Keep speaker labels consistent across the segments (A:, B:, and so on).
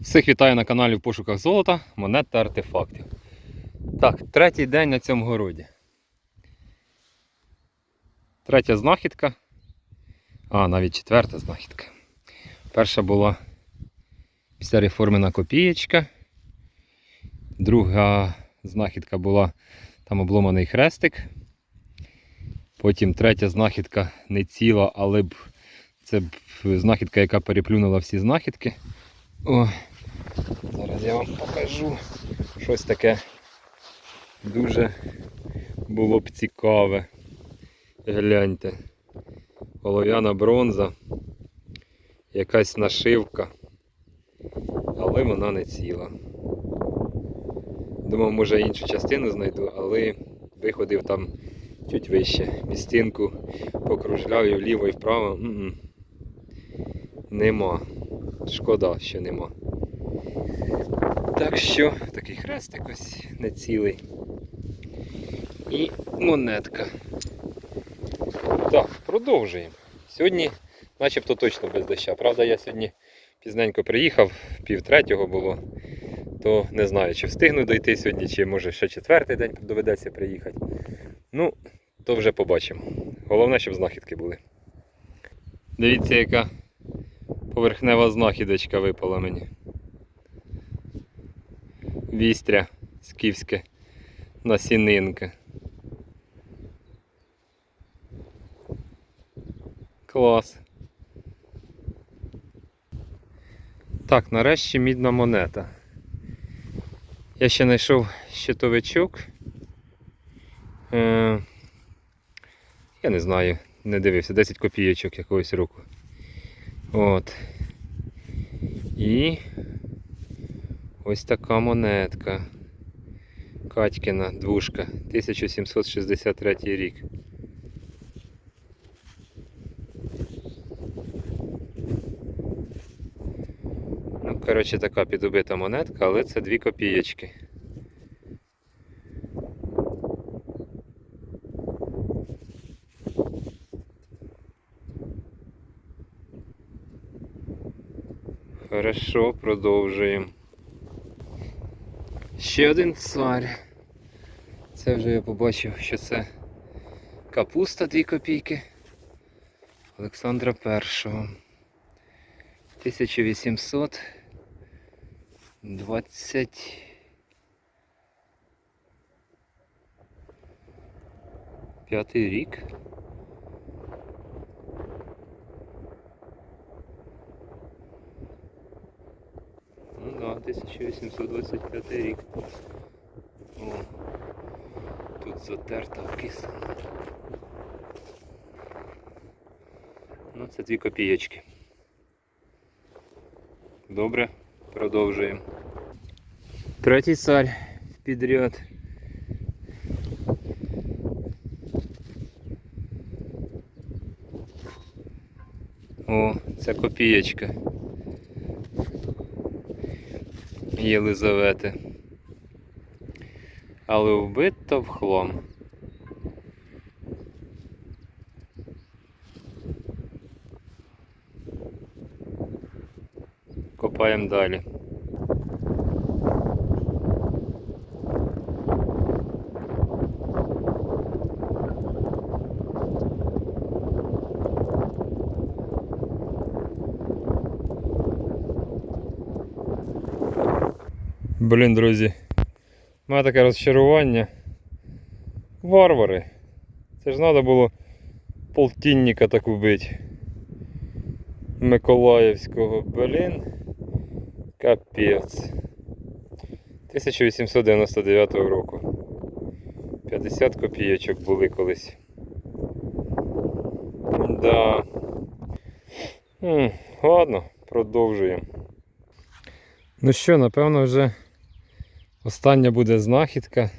A: Всіх вітаю на каналі в пошуках золота, монет та артефактів. Так, третій день на цьому городі. Третя знахідка. А, навіть четверта знахідка. Перша була після реформена копієчка. Друга знахідка була там обломаний хрестик. Потім третя знахідка не ціла, але б це б знахідка, яка переплюнула всі знахідки. О, зараз я вам покажу щось таке дуже було б цікаве. Гляньте. Олов'яна бронза, якась нашивка, але вона не ціла. Думав, може іншу частину знайду, але виходив там чуть вище. Містинку покружляв і вліво і вправо. М-м. Нема. Шкода, що нема. Так що, такий хрестик ось не цілий. І монетка. Так, продовжуємо. Сьогодні начебто точно без доща. Правда, я сьогодні пізненько приїхав, пів третього було, то не знаю, чи встигну дойти сьогодні, чи може ще четвертий день доведеться приїхати. Ну, то вже побачимо. Головне, щоб знахідки були. Дивіться, яка поверхнева знахідочка випала мені. Вістря скіфське насінинка. Клас. Так, нарешті мідна монета. Я ще знайшов щитовичок. Е, я не знаю, не дивився, 10 копійочок якогось року. От. І ось така монетка. Катькіна двушка, 1763 рік. Ну, коротше, така підубита монетка, але це 2 копієчки. Хорошо, продовжуємо. Ще один цар. Це вже я побачив, що це капуста 2 копійки Олександра І. 1820 П'ятий рік. Да, 1825 рік. О, тут затерта окислена. Ну, це дві копієчки. Добре, продовжуємо. Третій цар підряд. О, це копієчка. Єлизавети. Але вбито в хлом. Копаємо далі. Блін, друзі. У мене таке розчарування. Варвари. Це ж треба було полтинника так вбити. Миколаївського, блін. Капець. 1899 року. 50 копійочок були колись. Да. М, ладно, продовжуємо. Ну що, напевно, вже остання буде знахідка.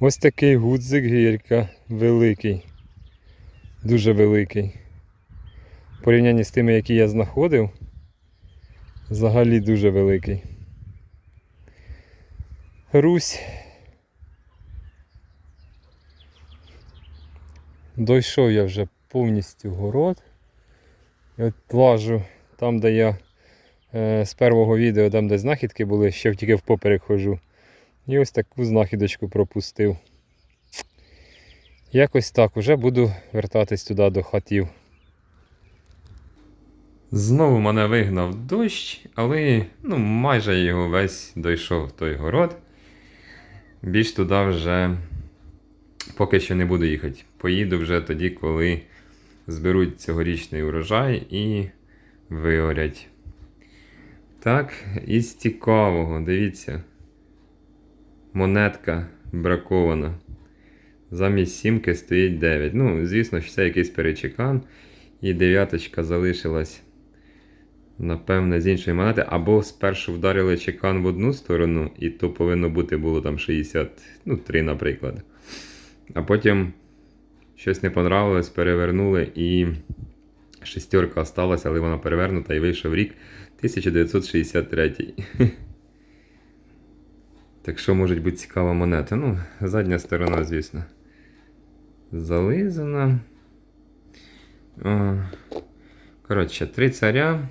A: Ось такий гудзик гірка великий. Дуже великий. В порівнянні з тими, які я знаходив, взагалі дуже великий. Русь. Дойшов я вже повністю город. І от лажу там, де я з першого відео, там де знахідки були, ще тільки впоперек хожу. І ось таку знахідочку пропустив. Якось так, уже буду вертатись туди до хатів. Знову мене вигнав дощ, але ну, майже його весь дійшов той город. Більш туди вже поки що не буду їхати. Поїду вже тоді, коли зберуть цьогорічний урожай і виорять. Так, із цікавого, дивіться. Монетка бракована. Замість сімки стоїть 9. Ну, звісно, що це якийсь перечекан. І дев'яточка залишилась, напевне, з іншої монети. Або спершу вдарили чекан в одну сторону, і то повинно бути було там 63, наприклад. А потім щось не понравилось, перевернули і шестерка осталась, але вона перевернута і вийшов рік 1963. Так що може бути цікава монета. Ну, задня сторона, звісно. Зализана. Коротше, три царя.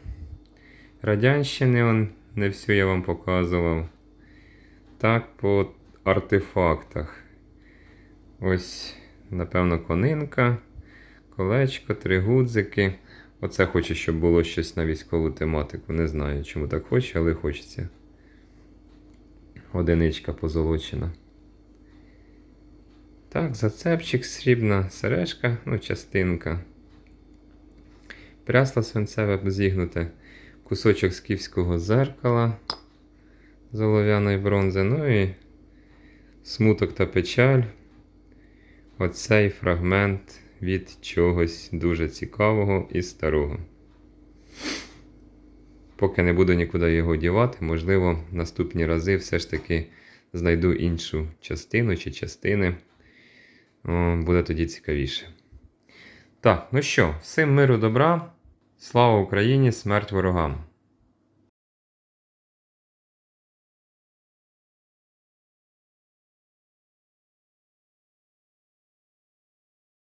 A: Радянщини он, не всю я вам показував. Так, по артефактах. Ось, напевно, конинка, колечко, три гудзики. Оце хочу, щоб було щось на військову тематику. Не знаю, чому так хочу, але хочеться. Одиничка позолочена. Так, зацепчик, срібна сережка, ну, частинка. Прясло свинцеве зігнуте. Кусочок скіфського зеркала з олов'яної бронзи. Ну і смуток та печаль. Оцей фрагмент від чогось дуже цікавого і старого. Поки не буду нікуди його дівати, можливо, наступні рази все ж таки знайду іншу частину чи частини. Буде тоді цікавіше. Так, ну що, всім миру добра. Слава Україні, смерть ворогам!